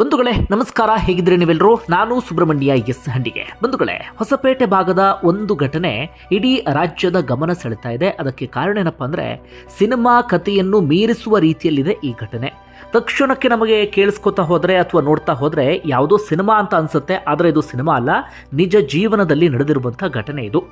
ಬಂಧುಗಳೇ, ನಮಸ್ಕಾರ. ಹೇಗಿದ್ರೆ ನೀವೆಲ್ಲರೂ ನಾನು ಸುಬ್ರಹ್ಮಣ್ಯ ಎಸ್ ಹಂಡಿಗೆ. ಬಂಧುಗಳೇ, ಹೊಸಪೇಟೆ ಭಾಗದ ಒಂದು ಘಟನೆ ಇಡೀ ರಾಜ್ಯದ ಗಮನ ಸೆಳೆತಾ ಇದೆ. ಅದಕ್ಕೆ ಕಾರಣ ಏನಪ್ಪಾ ಅಂದ್ರೆ, ಸಿನಿಮಾ ಕಥೆಯನ್ನು ಮೀರಿಸುವ ರೀತಿಯಲ್ಲಿದೆ ಈ ಘಟನೆ. ತಕ್ಷಣಕ್ಕೆ ನಮಗೆ ಕೇಳಿಸ್ಕೊತಾ ಹೋದ್ರೆ ಅಥವಾ ನೋಡ್ತಾ ಹೋದ್ರೆ ಯಾವುದೋ ಸಿನಿಮಾ ಅಂತ ಅನ್ಸುತ್ತೆ. ಆದರೆ ಇದು ಸಿನಿಮಾ ಅಲ್ಲ, ನಿಜ ಜೀವನದಲ್ಲಿ ನಡೆದಿರುವಂತಹ ಘಟನೆ ಇದು.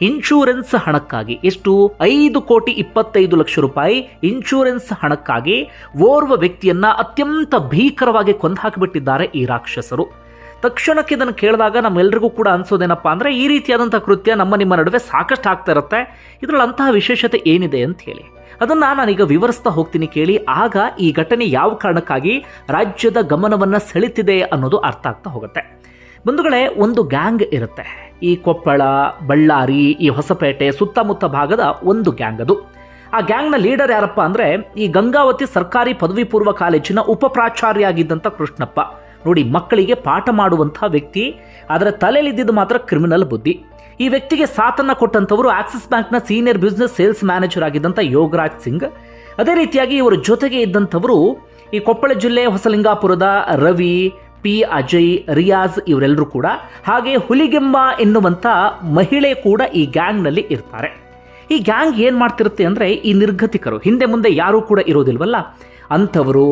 ಇನ್ಶೂರೆನ್ಸ್ ಹಣಕ್ಕಾಗಿ ಎಷ್ಟು? ಐದು ಕೋಟಿ ಇಪ್ಪತ್ತೈದು ಲಕ್ಷ ರೂಪಾಯಿ. ಇನ್ಶೂರೆನ್ಸ್ ಹಣಕ್ಕಾಗಿ ಓರ್ವ ವ್ಯಕ್ತಿಯನ್ನ ಅತ್ಯಂತ ಭೀಕರವಾಗಿ ಕೊಂದು ಹಾಕಿಬಿಟ್ಟಿದ್ದಾರೆ ಈ ರಾಕ್ಷಸರು. ತಕ್ಷಣಕ್ಕೆ ಇದನ್ನು ಕೇಳಿದಾಗ ನಮ್ಮೆಲ್ಲರಿಗೂ ಕೂಡ ಅನ್ಸೋದೇನಪ್ಪ ಅಂದರೆ ಈ ರೀತಿಯಾದಂಥ ಕೃತ್ಯ ನಮ್ಮ ನಿಮ್ಮ ನಡುವೆ ಸಾಕಷ್ಟು ಆಗ್ತಾ ಇರುತ್ತೆ. ಇದರಲ್ಲಿ ಅಂತಹ ವಿಶೇಷತೆ ಏನಿದೆ ಅಂತ ಹೇಳಿ. ಅದನ್ನು ನಾನೀಗ ವಿವರಿಸ್ತಾ ಹೋಗ್ತೀನಿ ಕೇಳಿ. ಆಗ ಈ ಘಟನೆ ಯಾವ ಕಾರಣಕ್ಕಾಗಿ ರಾಜ್ಯದ ಗಮನವನ್ನು ಸೆಳೆತಿದೆ ಅನ್ನೋದು ಅರ್ಥ ಆಗ್ತಾ ಹೋಗುತ್ತೆ. ಬಂಧುಗಳೇ, ಒಂದು ಗ್ಯಾಂಗ್ ಇರುತ್ತೆ. ಈ ಕೊಪ್ಪಳ, ಬಳ್ಳಾರಿ, ಈ ಹೊಸಪೇಟೆ ಸುತ್ತಮುತ್ತ ಭಾಗದ ಒಂದು ಗ್ಯಾಂಗ್ ಅದು. ಆ ಗ್ಯಾಂಗ್ನ ಲೀಡರ್ ಯಾರಪ್ಪ ಅಂದರೆ, ಈ ಗಂಗಾವತಿ ಸರ್ಕಾರಿ ಪದವಿ ಪೂರ್ವ ಕಾಲೇಜಿನ ಉಪಪ್ರಾಚಾರ್ಯ ಆಗಿದ್ದಂಥ ಕೃಷ್ಣಪ್ಪ. ನೋಡಿ, ಮಕ್ಕಳಿಗೆ ಪಾಠ ಮಾಡುವಂಥ ವ್ಯಕ್ತಿ, ಆದರೆ ತಲೆಯಲ್ಲಿದ್ದಿದ್ದು ಮಾತ್ರ ಕ್ರಿಮಿನಲ್ ಬುದ್ಧಿ. ಈ ವ್ಯಕ್ತಿಗೆ ಸಾಥನ್ನ ಕೊಟ್ಟಂಥವರು ಆಕ್ಸಿಸ್ ಬ್ಯಾಂಕ್ನ ಸೀನಿಯರ್ ಬಿಸ್ನೆಸ್ ಸೇಲ್ಸ್ ಮ್ಯಾನೇಜರ್ ಆಗಿದ್ದಂಥ ಯೋಗರಾಜ್ ಸಿಂಗ್. ಅದೇ ರೀತಿಯಾಗಿ ಇವರ ಜೊತೆಗೆ ಇದ್ದಂಥವರು ಈ ಕೊಪ್ಪಳ ಜಿಲ್ಲೆ ಹೊಸಲಿಂಗಾಪುರದ ರವಿ ಪಿ, ಅಜಯ್, ರಿಯಾಜ್ ಇವರೆಲ್ಲರೂ ಕೂಡ ಹಾಗೆ ಹುಲಿಗೆಂಬ ಎನ್ನುವಂಥ ಮಹಿಳೆ ಕೂಡ ಈ ಗ್ಯಾಂಗ್ನಲ್ಲಿ ಇರ್ತಾರೆ. ಈ ಗ್ಯಾಂಗ್ ಏನು ಮಾಡ್ತಿರುತ್ತೆ ಅಂದರೆ ಈ ನಿರ್ಗತಿಕರು, ಹಿಂದೆ ಮುಂದೆ ಯಾರೂ ಕೂಡ ಇರೋದಿಲ್ವಲ್ಲ? ಅಂಥವರು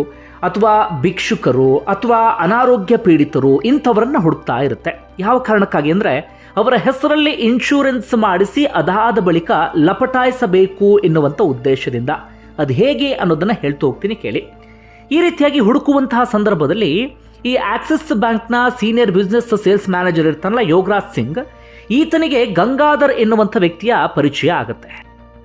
ಅಥವಾ ಭಿಕ್ಷುಕರು ಅಥವಾ ಅನಾರೋಗ್ಯ ಪೀಡಿತರು ಇಂಥವರನ್ನು ಹುಡುಕ್ತಾ ಇರುತ್ತೆ. ಯಾವ ಕಾರಣಕ್ಕಾಗಿ ಅಂದರೆ ಅವರ ಹೆಸರಲ್ಲಿ ಇನ್ಶೂರೆನ್ಸ್ ಮಾಡಿಸಿ ಅದಾದ ಬಳಿಕ ಲಪಟಾಯಿಸಬೇಕು ಎನ್ನುವಂಥ ಉದ್ದೇಶದಿಂದ. ಅದು ಹೇಗೆ ಅನ್ನೋದನ್ನು ಹೇಳ್ತಾ ಹೋಗ್ತೀನಿ ಕೇಳಿ. ಈ ರೀತಿಯಾಗಿ ಹುಡುಕುವಂತಹ ಸಂದರ್ಭದಲ್ಲಿ ಈ ಆಕ್ಸಿಸ್ ಬ್ಯಾಂಕ್ನ ಸೀನಿಯರ್ ಬಿಸ್ನೆಸ್ ಸೇಲ್ಸ್ ಮ್ಯಾನೇಜರ್ ಇರ್ತಾನಲ್ಲ ಯೋಗರಾಜ್ ಸಿಂಗ್, ಈತನಿಗೆ ಗಂಗಾಧರ್ ಎನ್ನುವಂಥ ವ್ಯಕ್ತಿಯ ಪರಿಚಯ ಆಗುತ್ತೆ.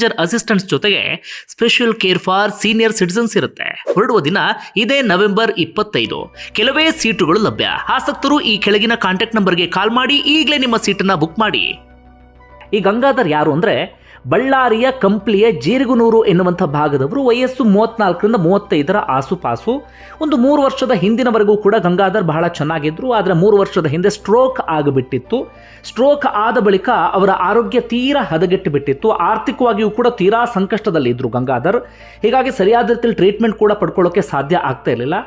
manager assistants ಜೊತೆಗೆ special care for senior citizens ಇರುತ್ತೆ. ಹೊರಡುವ ದಿನ ಇದೇ ನವೆಂಬರ್ ಇಪ್ಪತ್ತೈದು. ಕೆಲವೇ ಸೀಟುಗಳು ಲಭ್ಯ. ಆಸಕ್ತರು ಈ ಕೆಳಗಿನ ಕಾಂಟ್ಯಾಕ್ಟ್ ನಂಬರ್ಗೆ ಕಾಲ್ ಮಾಡಿ ಈಗಲೇ ನಿಮ್ಮ ಸೀಟನ್ನ ಬುಕ್ ಮಾಡಿ. ಈ ಗಂಗಾಧರ್ ಯಾರು ಅಂದ್ರೆ ಬಳ್ಳಾರಿಯ ಕಂಪ್ಲಿಯ ಜೀರಿಗುನೂರು ಎನ್ನುವಂಥ ಭಾಗದವರು ವಯಸ್ಸು ಮೂವತ್ತ್ನಾಲ್ಕರಿಂದ ಮೂವತ್ತೈದರ ಆಸುಪಾಸು. ಒಂದು ಮೂರು ವರ್ಷದ ಹಿಂದಿನವರೆಗೂ ಕೂಡ ಗಂಗಾಧರ್ ಬಹಳ ಚೆನ್ನಾಗಿದ್ದರು ಆದರೆ ಮೂರು ವರ್ಷದ ಹಿಂದೆ ಸ್ಟ್ರೋಕ್ ಆಗಿಬಿಟ್ಟಿತ್ತು. ಸ್ಟ್ರೋಕ್ ಆದ ಬಳಿಕ ಅವರ ಆರೋಗ್ಯ ತೀರಾ ಹದಗೆಟ್ಟು ಬಿಟ್ಟಿತ್ತು ಆರ್ಥಿಕವಾಗಿಯೂ ಕೂಡ ತೀರಾ ಸಂಕಷ್ಟದಲ್ಲಿದ್ದರು ಗಂಗಾಧರ್. ಹೀಗಾಗಿ ಸರಿಯಾದ ರೀತಿಯಲ್ಲಿ ಟ್ರೀಟ್ಮೆಂಟ್ ಕೂಡ ಪಡ್ಕೊಳ್ಳೋಕ್ಕೆ ಸಾಧ್ಯ ಆಗ್ತಾ ಇರಲಿಲ್ಲ.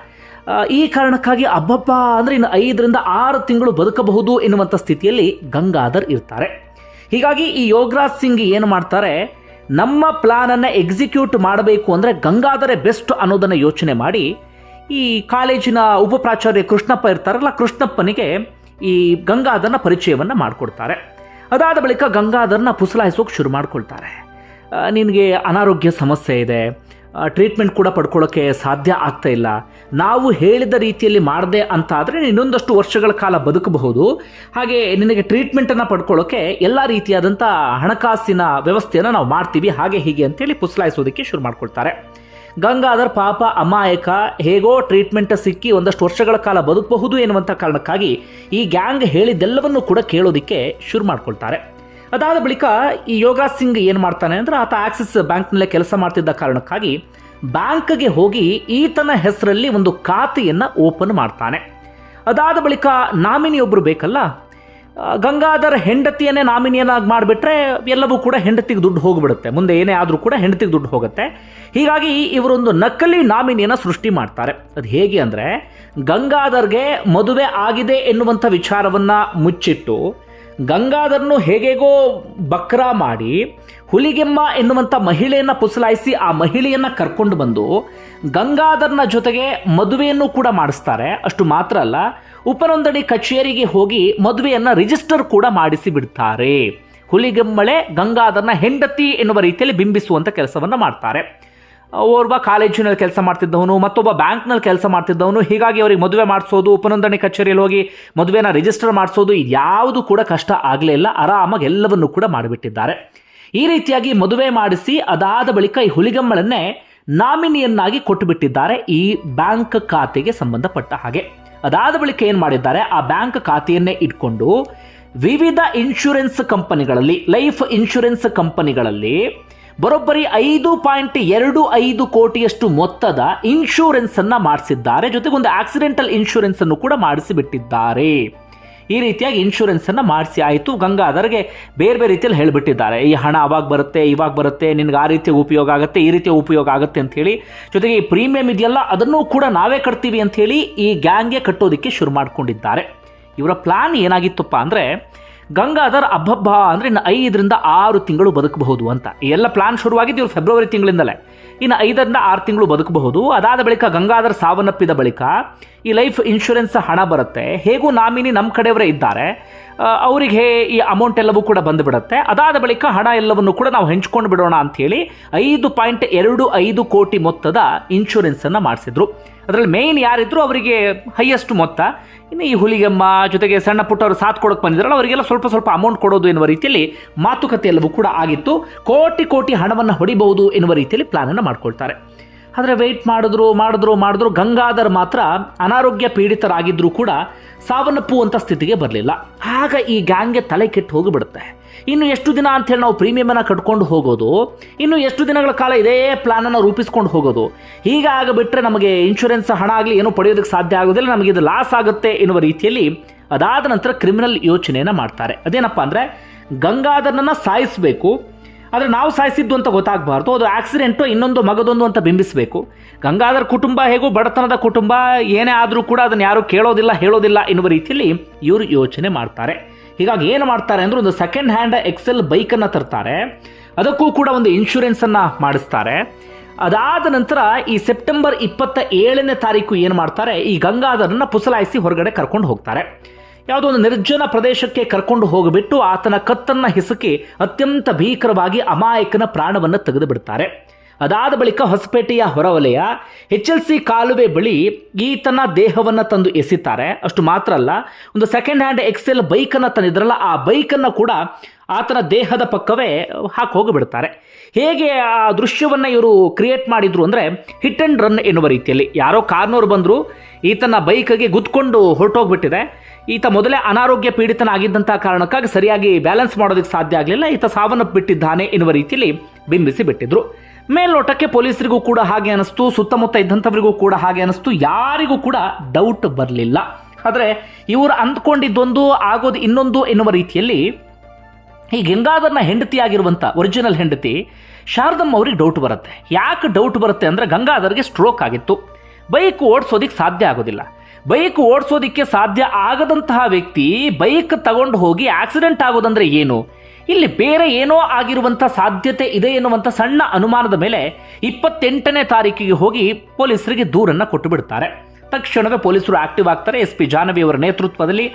ಈ ಕಾರಣಕ್ಕಾಗಿ ಅಬ್ಬಬ್ಬ ಅಂದರೆ ಇನ್ನು ಐದರಿಂದ ಆರು ತಿಂಗಳು ಬದುಕಬಹುದು ಎನ್ನುವಂಥ ಸ್ಥಿತಿಯಲ್ಲಿ ಗಂಗಾಧರ್ ಇರ್ತಾರೆ. ಹೀಗಾಗಿ ಈ ಯೋಗರಾಜ್ ಸಿಂಗ್ ಏನು ಮಾಡ್ತಾರೆ? ನಮ್ಮ ಪ್ಲಾನನ್ನು ಎಕ್ಸಿಕ್ಯೂಟ್ ಮಾಡಬೇಕು ಅಂದರೆ ಗಂಗಾಧರೇ ಬೆಸ್ಟ್ ಅನ್ನೋದನ್ನು ಯೋಚನೆ ಮಾಡಿ ಈ ಕಾಲೇಜಿನ ಉಪಪ್ರಾಚಾರ್ಯ ಕೃಷ್ಣಪ್ಪ ಇರ್ತಾರಲ್ಲ, ಕೃಷ್ಣಪ್ಪನಿಗೆ ಈ ಗಂಗಾಧರನ ಪರಿಚಯವನ್ನು ಮಾಡಿಕೊಡ್ತಾರೆ. ಅದಾದ ಬಳಿಕ ಗಂಗಾಧರ್ನ ಪುಸಲಾಯಿಸೋಕೆ ಶುರು ಮಾಡ್ಕೊಳ್ತಾರೆ. ನಿನಗೆ ಅನಾರೋಗ್ಯ ಸಮಸ್ಯೆ ಇದೆ ಟ್ರೀಟ್ಮೆಂಟ್ ಕೂಡ ಪಡ್ಕೊಳ್ಳೋಕ್ಕೆ ಸಾಧ್ಯ ಆಗ್ತಾ ನಾವು ಹೇಳಿದ ರೀತಿಯಲ್ಲಿ ಮಾಡಿದೆ ಅಂತ ಆದರೆ ಇನ್ನೊಂದಷ್ಟು ವರ್ಷಗಳ ಕಾಲ ಬದುಕಬಹುದು. ಹಾಗೆ ನಿನಗೆ ಟ್ರೀಟ್ಮೆಂಟನ್ನು ಪಡ್ಕೊಳ್ಳೋಕ್ಕೆ ಎಲ್ಲ ರೀತಿಯಾದಂಥ ಹಣಕಾಸಿನ ವ್ಯವಸ್ಥೆಯನ್ನು ನಾವು ಮಾಡ್ತೀವಿ. ಹಾಗೆ ಹೀಗೆ ಅಂತೇಳಿ ಪುಸಲಾಯಿಸೋದಕ್ಕೆ ಶುರು ಮಾಡ್ಕೊಳ್ತಾರೆ. ಗಂಗಾಧರ್ ಪಾಪ ಅಮಾಯಕ ಹೇಗೋ ಟ್ರೀಟ್ಮೆಂಟ್ ಸಿಕ್ಕಿ ಒಂದಷ್ಟು ವರ್ಷಗಳ ಕಾಲ ಬದುಕಬಹುದು ಎನ್ನುವಂಥ ಕಾರಣಕ್ಕಾಗಿ ಈ ಗ್ಯಾಂಗ್ ಹೇಳಿದ್ದೆಲ್ಲವನ್ನು ಕೂಡ ಕೇಳೋದಕ್ಕೆ ಶುರು ಮಾಡ್ಕೊಳ್ತಾರೆ. ಅದಾದ ಬಳಿಕ ಈ ಯೋಗಾ ಸಿಂಗ್ ಏನು ಮಾಡ್ತಾನೆ ಅಂದರೆ ಆತ ಆಕ್ಸಿಸ್ ಬ್ಯಾಂಕ್ನಲ್ಲೇ ಕೆಲಸ ಮಾಡ್ತಿದ್ದ ಕಾರಣಕ್ಕಾಗಿ ಬ್ಯಾಂಕ್ಗೆ ಹೋಗಿ ಈತನ ಹೆಸರಲ್ಲಿ ಒಂದು ಖಾತೆಯನ್ನು ಓಪನ್ ಮಾಡ್ತಾನೆ. ಅದಾದ ಬಳಿಕ ನಾಮಿನಿ ಒಬ್ಬರು ಬೇಕಲ್ಲ? ಗಂಗಾಧರ್ ಹೆಂಡತಿಯನ್ನೇ ನಾಮಿನಿಯನ್ನಾಗಿ ಮಾಡಿಬಿಟ್ರೆ ಎಲ್ಲವೂ ಕೂಡ ಹೆಂಡತಿಗೆ ದುಡ್ಡು ಹೋಗಿಬಿಡುತ್ತೆ. ಮುಂದೆ ಏನೇ ಆದರೂ ಕೂಡ ಹೆಂಡತಿಗೆ ದುಡ್ಡು ಹೋಗುತ್ತೆ. ಹೀಗಾಗಿ ಇವರೊಂದು ನಕಲಿ ನಾಮಿನಿಯನ್ನು ಸೃಷ್ಟಿ ಮಾಡ್ತಾರೆ. ಅದು ಹೇಗೆ ಅಂದರೆ ಗಂಗಾಧರ್ಗೆ ಮದುವೆ ಆಗಿದೆ ಎನ್ನುವಂಥ ವಿಚಾರವನ್ನು ಮುಚ್ಚಿಟ್ಟು ಗಂಗಾಧರ್ನು ಹೇಗೆಗೋ ಬಕ್ರ ಮಾಡಿ ಹುಲಿಗೆಮ್ಮ ಎನ್ನುವಂಥ ಮಹಿಳೆಯನ್ನು ಪುಸಲಾಯಿಸಿ ಆ ಮಹಿಳೆಯನ್ನು ಕರ್ಕೊಂಡು ಬಂದು ಗಂಗಾಧರನ ಜೊತೆಗೆ ಮದುವೆಯನ್ನು ಕೂಡ ಮಾಡಿಸ್ತಾರೆ. ಅಷ್ಟು ಮಾತ್ರ ಅಲ್ಲ, ಉಪನೋಂದಣಿ ಕಚೇರಿಗೆ ಹೋಗಿ ಮದುವೆಯನ್ನು ರಿಜಿಸ್ಟರ್ ಕೂಡ ಮಾಡಿಸಿ ಬಿಡ್ತಾರೆ. ಹುಲಿಗೆಮ್ಮಳೆ ಗಂಗಾಧರನ ಹೆಂಡತಿ ಎನ್ನುವ ರೀತಿಯಲ್ಲಿ ಬಿಂಬಿಸುವಂಥ ಕೆಲಸವನ್ನು ಮಾಡ್ತಾರೆ. ಓರ್ವ ಕಾಲೇಜಿನಲ್ಲಿ ಕೆಲಸ ಮಾಡ್ತಿದ್ದವನು, ಮತ್ತೊಬ್ಬ ಬ್ಯಾಂಕ್ನಲ್ಲಿ ಕೆಲಸ ಮಾಡ್ತಿದ್ದವನು, ಹೀಗಾಗಿ ಅವರಿಗೆ ಮದುವೆ ಮಾಡಿಸೋದು ಉಪನೋಂದಣಿ ಕಚೇರಿಯಲ್ಲಿ ಹೋಗಿ ಮದುವೆನ ರಿಜಿಸ್ಟರ್ ಮಾಡಿಸೋದು ಯಾವುದು ಕೂಡ ಕಷ್ಟ ಆಗಲೇ ಇಲ್ಲ, ಆರಾಮಾಗಿ ಎಲ್ಲವನ್ನು ಕೂಡ ಮಾಡಿಬಿಟ್ಟಿದ್ದಾರೆ. ಈ ರೀತಿಯಾಗಿ ಮದುವೆ ಮಾಡಿಸಿ ಅದಾದ ಬಳಿಕ ಈ ಹುಲಿಗಮ್ಮಳನ್ನೇ ನಾಮಿನಿಯನ್ನಾಗಿ ಕೊಟ್ಟುಬಿಟ್ಟಿದ್ದಾರೆ ಈ ಬ್ಯಾಂಕ್ ಖಾತೆಗೆ ಸಂಬಂಧಪಟ್ಟ ಹಾಗೆ. ಅದಾದ ಬಳಿಕ ಏನು ಮಾಡಿದ್ದಾರೆ, ಆ ಬ್ಯಾಂಕ್ ಖಾತೆಯನ್ನೇ ಇಟ್ಕೊಂಡು ವಿವಿಧ ಇನ್ಶೂರೆನ್ಸ್ ಕಂಪನಿಗಳಲ್ಲಿ, ಲೈಫ್ ಇನ್ಶೂರೆನ್ಸ್ ಕಂಪನಿಗಳಲ್ಲಿ ಬರೋಬ್ಬರಿ ಐದು ಪಾಯಿಂಟ್ ಎರಡು ಐದು ಕೋಟಿಯಷ್ಟು ಮೊತ್ತದ ಇನ್ಶೂರೆನ್ಸ್ ಅನ್ನ ಮಾಡಿಸಿದ್ದಾರೆ. ಜೊತೆಗೆ ಒಂದು ಆಕ್ಸಿಡೆಂಟಲ್ ಇನ್ಶೂರೆನ್ಸ್ ಅನ್ನು ಕೂಡ ಮಾಡಿಸಿಬಿಟ್ಟಿದ್ದಾರೆ. ಈ ರೀತಿಯಾಗಿ ಇನ್ಶೂರೆನ್ಸ್ ಅನ್ನ ಮಾಡಿಸಿ ಆಯಿತು. ಗಂಗಾಧರ್ಗೆ ಬೇರೆ ಬೇರೆ ರೀತಿಯಲ್ಲಿ ಹೇಳಿಬಿಟ್ಟಿದ್ದಾರೆ. ಈ ಹಣ ಅವಾಗ ಬರುತ್ತೆ, ಇವಾಗ ಬರುತ್ತೆ, ನಿನ್ಗೆ ಆ ರೀತಿಯ ಉಪಯೋಗ ಆಗುತ್ತೆ, ಈ ರೀತಿಯ ಉಪಯೋಗ ಆಗುತ್ತೆ ಅಂತ ಹೇಳಿ, ಜೊತೆಗೆ ಈ ಪ್ರೀಮಿಯಂ ಇದೆಯಲ್ಲ, ಅದನ್ನು ಕೂಡ ನಾವೇ ಕಟ್ತೀವಿ ಅಂತ ಹೇಳಿ ಈ ಗ್ಯಾಂಗ್ಗೆ ಕಟ್ಟೋದಕ್ಕೆ ಶುರು ಮಾಡಿಕೊಂಡಿದ್ದಾರೆ. ಇವರ ಪ್ಲಾನ್ ಏನಾಗಿತ್ತಪ್ಪ ಅಂದರೆ ಗಂಗಾಧರ್ ಅಬ್ಬಬ್ಬ ಅಂದರೆ ಇನ್ನು ಐದರಿಂದ ಆರು ತಿಂಗಳು ಬದುಕಬಹುದು ಅಂತ. ಎಲ್ಲ ಪ್ಲಾನ್ ಶುರುವಾಗಿದ್ದು ಇವರು ಫೆಬ್ರವರಿ ತಿಂಗಳಿಂದಲೇ. ಇನ್ನು ಐದರಿಂದ ಆರು ತಿಂಗಳು ಬದುಕಬಹುದು. ಅದಾದ ಬಳಿಕ ಗಂಗಾಧರ್ ಸಾವನ್ನಪ್ಪಿದ ಬಳಿಕ ಈ ಲೈಫ್ ಇನ್ಶೂರೆನ್ಸ್ ಹಣ ಬರುತ್ತೆ. ಹೇಗೂ ನಾಮಿನಿ ನಮ್ಮ ಕಡೆಯವರೇ ಇದ್ದಾರೆ. ಅವರಿಗೆ ಈ ಅಮೌಂಟ್ ಎಲ್ಲವೂ ಕೂಡ ಬಂದುಬಿಡುತ್ತೆ. ಅದಾದ ಬಳಿಕ ಹಣ ಎಲ್ಲವನ್ನು ಕೂಡ ನಾವು ಹೆಂಚ್ಕೊಂಡು ಬಿಡೋಣ ಅಂಥೇಳಿ ಐದು ಪಾಯಿಂಟ್ ಎರಡು ಐದು ಕೋಟಿ ಮೊತ್ತದ ಇನ್ಶೂರೆನ್ಸನ್ನು ಮಾಡಿಸಿದ್ರು. ಅದರಲ್ಲಿ ಮೇಯ್ನ್ ಯಾರಿದ್ರು ಅವರಿಗೆ ಹೈಯೆಸ್ಟ್ ಮೊತ್ತ. ಇನ್ನು ಈ ಹುಲಿಗೆಮ್ಮ ಜೊತೆಗೆ ಸಣ್ಣ ಪುಟ್ಟವರು ಸಾಥ್ ಕೊಡೋಕೆ ಬಂದಿದ್ರಲ್ಲ, ಅವರಿಗೆಲ್ಲ ಸ್ವಲ್ಪ ಸ್ವಲ್ಪ ಅಮೌಂಟ್ ಕೊಡೋದು ಎನ್ನುವ ರೀತಿಯಲ್ಲಿ ಮಾತುಕತೆ ಎಲ್ಲವೂ ಕೂಡ ಆಗಿತ್ತು. ಕೋಟಿ ಕೋಟಿ ಹಣವನ್ನು ಹೊಡಿಬಹುದು ಎನ್ನುವ ರೀತಿಯಲ್ಲಿ ಪ್ಲಾನನ್ನು ಮಾಡ್ಕೊಳ್ತಾರೆ. ಆದರೆ ವೆಯ್ಟ್ ಮಾಡಿದ್ರು ಮಾಡಿದ್ರು ಮಾಡಿದ್ರು ಗಂಗಾಧರ್ ಮಾತ್ರ ಅನಾರೋಗ್ಯ ಪೀಡಿತರಾಗಿದ್ದರೂ ಕೂಡ ಸಾವನ್ನಪ್ಪುವಂಥ ಸ್ಥಿತಿಗೆ ಬರಲಿಲ್ಲ. ಆಗ ಈ ಗ್ಯಾಂಗ್ಗೆ ತಲೆ ಕೆಟ್ಟು ಹೋಗಿಬಿಡುತ್ತೆ. ಇನ್ನು ಎಷ್ಟು ದಿನ ಅಂಥೇಳಿ ನಾವು ಪ್ರೀಮಿಯಮನ್ನು ಕಟ್ಕೊಂಡು ಹೋಗೋದು? ಇನ್ನು ಎಷ್ಟು ದಿನಗಳ ಕಾಲ ಇದೇ ಪ್ಲಾನನ್ನು ರೂಪಿಸ್ಕೊಂಡು ಹೋಗೋದು? ಹೀಗಾಗಿಬಿಟ್ರೆ ನಮಗೆ ಇನ್ಶೂರೆನ್ಸ್ ಹಣ ಆಗಲಿ ಏನೂ ಪಡೆಯೋದಕ್ಕೆ ಸಾಧ್ಯ ಆಗೋದಿಲ್ಲ. ನಮಗೆ ಇದು ಲಾಸ್ ಆಗುತ್ತೆ ಎನ್ನುವ ರೀತಿಯಲ್ಲಿ ಅದಾದ ನಂತರ ಕ್ರಿಮಿನಲ್ ಯೋಚನೆಯನ್ನು ಮಾಡ್ತಾರೆ. ಅದೇನಪ್ಪ ಅಂದರೆ ಗಂಗಾಧರನನ್ನು ಸಾಯಿಸಬೇಕು. ಆದರೆ ನಾವು ಸಾಯಿಸಿದ್ದು ಅಂತ ಗೊತ್ತಾಗಬಾರ್ದು. ಅದು ಆಕ್ಸಿಡೆಂಟು ಇನ್ನೊಂದು ಮಗದೊಂದು ಅಂತ ಬಿಂಬಿಸಬೇಕು. ಗಂಗಾಧರ್ ಕುಟುಂಬ ಹೇಗೂ ಬಡತನದ ಕುಟುಂಬ, ಏನೇ ಆದರೂ ಕೂಡ ಅದನ್ನು ಯಾರೂ ಕೇಳೋದಿಲ್ಲ, ಹೇಳೋದಿಲ್ಲ ಎನ್ನುವ ರೀತಿಯಲ್ಲಿ ಇವರು ಯೋಚನೆ ಮಾಡ್ತಾರೆ. ಹೀಗಾಗಿ ಏನು ಮಾಡ್ತಾರೆ ಅಂದರೆ ಒಂದು ಸೆಕೆಂಡ್ ಹ್ಯಾಂಡ್ ಎಕ್ಸೆಲ್ ಬೈಕನ್ನು ತರ್ತಾರೆ. ಅದಕ್ಕೂ ಕೂಡ ಒಂದು ಇನ್ಶೂರೆನ್ಸನ್ನು ಮಾಡಿಸ್ತಾರೆ. ಅದಾದ ನಂತರ ಈ ಸೆಪ್ಟೆಂಬರ್ ಇಪ್ಪತ್ತ ಏಳನೇ ತಾರೀಕು ಏನು ಮಾಡ್ತಾರೆ? ಈ ಗಂಗಾಧರನ್ನು ಪುಸಲಾಯಿಸಿ ಹೊರಗಡೆ ಕರ್ಕೊಂಡು ಹೋಗ್ತಾರೆ. ಯಾವುದೋ ಒಂದು ನಿರ್ಜನ ಪ್ರದೇಶಕ್ಕೆ ಕರ್ಕೊಂಡು ಹೋಗಿಬಿಟ್ಟು ಆತನ ಕತ್ತನ್ನ ಹಿಸುಕಿ ಅತ್ಯಂತ ಭೀಕರವಾಗಿ ಅಮಾಯಕನ ಪ್ರಾಣವನ್ನು ತೆಗೆದು ಬಿಡ್ತಾರೆ ಅದಾದ ಬಳಿಕ ಹೊಸಪೇಟೆಯ ಹೊರವಲಯ ಎಚ್ ಎಲ್ ಸಿ ಕಾಲುವೆ ಬಳಿ ಈತನ ದೇಹವನ್ನು ತಂದು ಎಸಿತಾರೆ. ಅಷ್ಟು ಮಾತ್ರ ಅಲ್ಲ, ಒಂದು ಸೆಕೆಂಡ್ ಹ್ಯಾಂಡ್ ಎಕ್ಸೆಲ್ ಬೈಕನ್ನು ತಂದಿದ್ರಲ್ಲ, ಆ ಬೈಕನ್ನು ಕೂಡ ಆತನ ದೇಹದ ಪಕ್ಕವೇ ಹಾಕಿ ಹೋಗಿಬಿಡ್ತಾರೆ. ಹೇಗೆ ಆ ದೃಶ್ಯವನ್ನು ಇವರು ಕ್ರಿಯೇಟ್ ಮಾಡಿದ್ರು ಅಂದರೆ ಹಿಟ್ ಆ್ಯಂಡ್ ರನ್ ಎನ್ನುವ ರೀತಿಯಲ್ಲಿ. ಯಾರೋ ಕಾರ್ನವ್ರು ಬಂದರು ಈತನ ಬೈಕ್ಗೆ ಗುದ್ಕೊಂಡು ಹೊರಟೋಗ್ಬಿಟ್ಟಿದೆ. ಈತ ಮೊದಲೇ ಅನಾರೋಗ್ಯ ಪೀಡಿತನಾಗಿದ್ದಂಥ ಕಾರಣಕ್ಕಾಗಿ ಸರಿಯಾಗಿ ಬ್ಯಾಲೆನ್ಸ್ ಮಾಡೋದಕ್ಕೆ ಸಾಧ್ಯ ಆಗಲಿಲ್ಲ. ಈತ ಸಾವನ್ನಪ್ಪಿಟ್ಟಿದ್ದಾನೆ ಎನ್ನುವ ರೀತಿಯಲ್ಲಿ ಬಿಂಬಿಸಿ ಬಿಟ್ಟಿದ್ರು. ಮೇಲ್ನೋಟಕ್ಕೆ ಪೊಲೀಸರಿಗೂ ಕೂಡ ಹಾಗೆ ಅನಿಸ್ತು. ಸುತ್ತಮುತ್ತ ಇದ್ದಂಥವರಿಗೂ ಕೂಡ ಹಾಗೆ ಅನಿಸ್ತು. ಯಾರಿಗೂ ಕೂಡ ಡೌಟ್ ಬರಲಿಲ್ಲ. ಆದರೆ ಇವರು ಅಂದ್ಕೊಂಡಿದ್ದೊಂದು, ಆಗೋದು ಇನ್ನೊಂದು ಎನ್ನುವ ರೀತಿಯಲ್ಲಿ ಈ ಗಂಗಾಧರ್ನ ಹೆಂಡತಿಯಾಗಿರುವಂಥ ಒರಿಜಿನಲ್ ಹೆಂಡತಿ ಶಾರದಮ್ಮ ಅವ್ರಿಗೆ ಡೌಟ್ ಬರುತ್ತೆ. ಯಾಕೆ ಡೌಟ್ ಬರುತ್ತೆ ಅಂದರೆ ಗಂಗಾಧರ್ಗೆ ಸ್ಟ್ರೋಕ್ ಆಗಿತ್ತು. ಬೈಕ್ ಓಡಿಸೋದಿಕ್ಕೆ ಸಾಧ್ಯ ಆಗೋದಿಲ್ಲ. ಬೈಕ್ ಓಡಿಸೋದಿಕ್ಕೆ ಸಾಧ್ಯ ಆಗದಂತಹ ವ್ಯಕ್ತಿ ಬೈಕ್ ತಗೊಂಡು ಹೋಗಿ ಆಕ್ಸಿಡೆಂಟ್ ಆಗೋದಂದ್ರೆ ಏನು? ಇಲ್ಲಿ ಬೇರೆ ಏನೋ ಆಗಿರುವಂಥ ಸಾಧ್ಯತೆ ಇದೆ ಎನ್ನುವಂಥ ಸಣ್ಣ ಅನುಮಾನದ ಮೇಲೆ ಇಪ್ಪತ್ತೆಂಟನೇ ತಾರೀಕಿಗೆ ಹೋಗಿ ಪೊಲೀಸರಿಗೆ ದೂರನ್ನು ಕೊಟ್ಟು ಬಿಡ್ತಾರೆ. ತಕ್ಷಣವೇ ಪೊಲೀಸರು ಆಕ್ಟಿವ್ ಆಗ್ತಾರೆ. ಎಸ್ ಪಿ ಜಾನವಿ ಅವರ ನೇತೃತ್ವದಲ್ಲಿ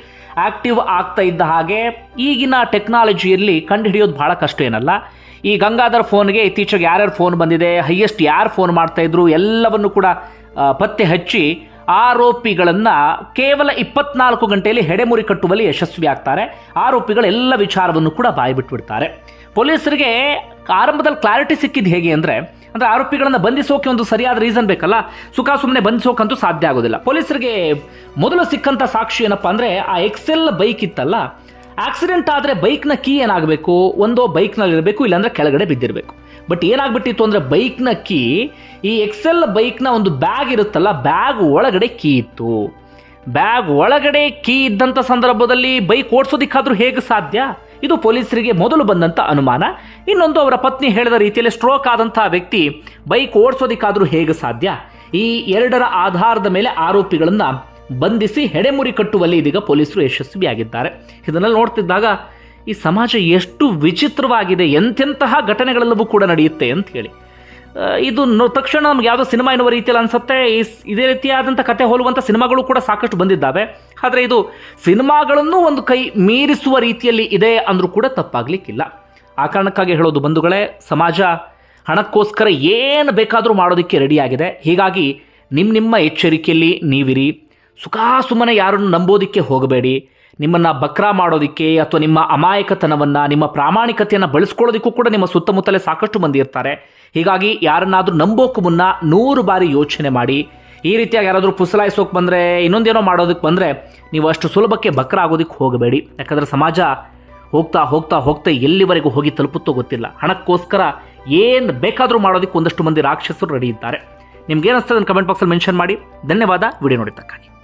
ಆಕ್ಟಿವ್ ಆಗ್ತಾ ಇದ್ದ ಹಾಗೆ ಈಗಿನ ಟೆಕ್ನಾಲಜಿಯಲ್ಲಿ ಕಂಡುಹಿಡಿಯೋದು ಬಹಳ ಕಷ್ಟ ಏನಲ್ಲ. ಈ ಗಂಗಾಧರ್ ಫೋನ್ಗೆ ಇತ್ತೀಚೆಗೆ ಯಾರ್ಯಾರು ಫೋನ್ ಬಂದಿದೆ, ಹೈಯೆಸ್ಟ್ ಯಾರು ಫೋನ್ ಮಾಡ್ತಾ ಇದ್ರು, ಎಲ್ಲವನ್ನು ಕೂಡ ಪತ್ತೆ ಹಚ್ಚಿ ಆರೋಪಿಗಳನ್ನು ಕೇವಲ ಇಪ್ಪತ್ನಾಲ್ಕು ಗಂಟೆಯಲ್ಲಿ ಹೆಡೆಮುರಿ ಕಟ್ಟುವಲ್ಲಿ ಯಶಸ್ವಿ ಆಗ್ತಾರೆ ಆರೋಪಿಗಳ ಎಲ್ಲ ವಿಚಾರವನ್ನು ಕೂಡ ಬಾಯಿಬಿಟ್ಬಿಡ್ತಾರೆ. ಪೊಲೀಸರಿಗೆ ಆರಂಭದಲ್ಲಿ ಕ್ಲಾರಿಟಿ ಸಿಕ್ಕಿದ್ದು ಹೇಗೆ ಅಂದರೆ ಅಂದರೆ ಆರೋಪಿಗಳನ್ನು ಬಂಧಿಸೋಕೆ ಒಂದು ಸರಿಯಾದ ರೀಸನ್ ಬೇಕಲ್ಲ? ಸುಖ ಸುಮ್ಮನೆ ಬಂಧಿಸೋಕಂತೂ ಸಾಧ್ಯ ಆಗೋದಿಲ್ಲ. ಪೊಲೀಸರಿಗೆ ಮೊದಲು ಸಿಕ್ಕಂಥ ಸಾಕ್ಷಿ ಏನಪ್ಪ ಅಂದರೆ, ಆ ಎಕ್ಸೆಲ್ ಬೈಕ್ ಇತ್ತಲ್ಲ ಆಕ್ಸಿಡೆಂಟ್ ಆದರೆ ಬೈಕ್ನ ಕೀ ಏನಾಗಬೇಕು? ಒಂದು ಬೈಕ್ನಲ್ಲಿರಬೇಕು ಇಲ್ಲಾಂದರೆ ಇಲ್ಲಾಂದ್ರೆ ಕೆಳಗಡೆ ಬಿದ್ದಿರಬೇಕು. ಬಟ್ ಏನಾಗ್ಬಿಟ್ಟಿತ್ತು ಅಂದರೆ ಬೈಕ್ನ ಕೀ ಈ ಎಕ್ಸೆಲ್ ಬೈಕ್ನ ಒಂದು ಬ್ಯಾಗ್ ಇರುತ್ತಲ್ಲ ಬ್ಯಾಗ್ ಒಳಗಡೆ ಕೀ ಇತ್ತು. ಬ್ಯಾಗ್ ಒಳಗಡೆ ಕೀ ಇದ್ದಂಥ ಸಂದರ್ಭದಲ್ಲಿ ಬೈಕ್ ಓಡಿಸೋದಿಕ್ಕಾದ್ರೂ ಹೇಗೆ ಸಾಧ್ಯ? ಇದು ಪೊಲೀಸರಿಗೆ ಮೊದಲು ಬಂದಂಥ ಅನುಮಾನ. ಇನ್ನೊಂದು ಅವರ ಪತ್ನಿ ಹೇಳಿದ ರೀತಿಯಲ್ಲಿ ಸ್ಟ್ರೋಕ್ ಆದಂಥ ವ್ಯಕ್ತಿ ಬೈಕ್ ಓಡಿಸೋದಿಕ್ಕಾದ್ರೂ ಹೇಗೆ ಸಾಧ್ಯ? ಈ ಎರಡರ ಆಧಾರದ ಮೇಲೆ ಆರೋಪಿಗಳನ್ನು ಬಂಧಿಸಿ ಹೆಡೆಮುರಿ ಕಟ್ಟುವಲ್ಲಿ ಇದೀಗ ಪೊಲೀಸರು ಯಶಸ್ವಿಯಾಗಿದ್ದಾರೆ. ಇದನ್ನೆಲ್ಲ ನೋಡ್ತಿದ್ದಾಗ ಈ ಸಮಾಜ ಎಷ್ಟು ವಿಚಿತ್ರವಾಗಿದೆ, ಎಂತೆಂತಹ ಘಟನೆಗಳೆಲ್ಲವೂ ಕೂಡ ನಡೆಯುತ್ತೆ ಅಂತ ಹೇಳಿ. ಇದು ತಕ್ಷಣ ನಮ್ಗೆ ಯಾವುದೋ ಸಿನಿಮಾ ಎನ್ನುವ ರೀತಿಯಲ್ಲಿ ಅನಿಸುತ್ತೆ. ಈ ಇದೇ ರೀತಿಯಾದಂಥ ಕತೆ ಹೋಲುವಂಥ ಸಿನಿಮಾಗಳು ಕೂಡ ಸಾಕಷ್ಟು ಬಂದಿದ್ದಾವೆ. ಆದರೆ ಇದು ಸಿನಿಮಾಗಳನ್ನು ಒಂದು ಕೈ ಮೀರಿಸುವ ರೀತಿಯಲ್ಲಿ ಇದೆ ಅಂದರೂ ಕೂಡ ತಪ್ಪಾಗಲಿಕ್ಕಿಲ್ಲ. ಆ ಕಾರಣಕ್ಕಾಗಿ ಹೇಳೋದು ಬಂಧುಗಳೇ, ಸಮಾಜ ಹಣಕ್ಕೋಸ್ಕರ ಏನು ಬೇಕಾದರೂ ಮಾಡೋದಕ್ಕೆ ರೆಡಿಯಾಗಿದೆ. ಹೀಗಾಗಿ ನಿಮ್ಮ ನಿಮ್ಮ ಎಚ್ಚರಿಕೆಯಲ್ಲಿ ನೀವಿರಿ. ಸುಖಾಸುಮ್ಮನೆ ಯಾರನ್ನು ನಂಬೋದಕ್ಕೆ ಹೋಗಬೇಡಿ. ನಿಮ್ಮನ್ನು ಬಕ್ರಾ ಮಾಡೋದಕ್ಕೆ ಅಥವಾ ನಿಮ್ಮ ಅಮಾಯಕತನವನ್ನು, ನಿಮ್ಮ ಪ್ರಾಮಾಣಿಕತೆಯನ್ನು ಬಳಸ್ಕೊಳ್ಳೋದಕ್ಕೂ ಕೂಡ ನಿಮ್ಮ ಸುತ್ತಮುತ್ತಲೇ ಸಾಕಷ್ಟು ಮಂದಿ ಇರ್ತಾರೆ. ಹೀಗಾಗಿ ಯಾರನ್ನಾದರೂ ನಂಬೋಕ್ಕೂ ಮುನ್ನ ನೂರು ಬಾರಿ ಯೋಚನೆ ಮಾಡಿ. ಈ ರೀತಿಯಾಗಿ ಯಾರಾದರೂ ಪುಸಲಾಯಿಸೋಕೆ ಬಂದರೆ, ಇನ್ನೊಂದೇನೋ ಮಾಡೋದಕ್ಕೆ ಬಂದರೆ, ನೀವು ಅಷ್ಟು ಸುಲಭಕ್ಕೆ ಬಕ್ರ ಆಗೋದಕ್ಕೆ ಹೋಗಬೇಡಿ. ಯಾಕಂದರೆ ಸಮಾಜ ಹೋಗ್ತಾ ಹೋಗ್ತಾ ಹೋಗ್ತಾ ಎಲ್ಲಿವರೆಗೂ ಹೋಗಿ ತಲುಪುತ್ತೋ ಗೊತ್ತಿಲ್ಲ. ಹಣಕ್ಕೋಸ್ಕರ ಏನು ಬೇಕಾದರೂ ಮಾಡೋದಕ್ಕೆ ಒಂದಷ್ಟು ಮಂದಿ ರಾಕ್ಷಸರು ರೆಡಿ ಇದ್ದಾರೆ. ನಿಮ್ಗೆ ಏನಿಸ್ತದೆ ಕಮೆಂಟ್ ಬಾಕ್ಸಲ್ಲಿ ಮೆನ್ಷನ್ ಮಾಡಿ. ಧನ್ಯವಾದ. ವಿಡಿಯೋ ನೋಡಿದ್ದಕ್ಕಾಗಿ.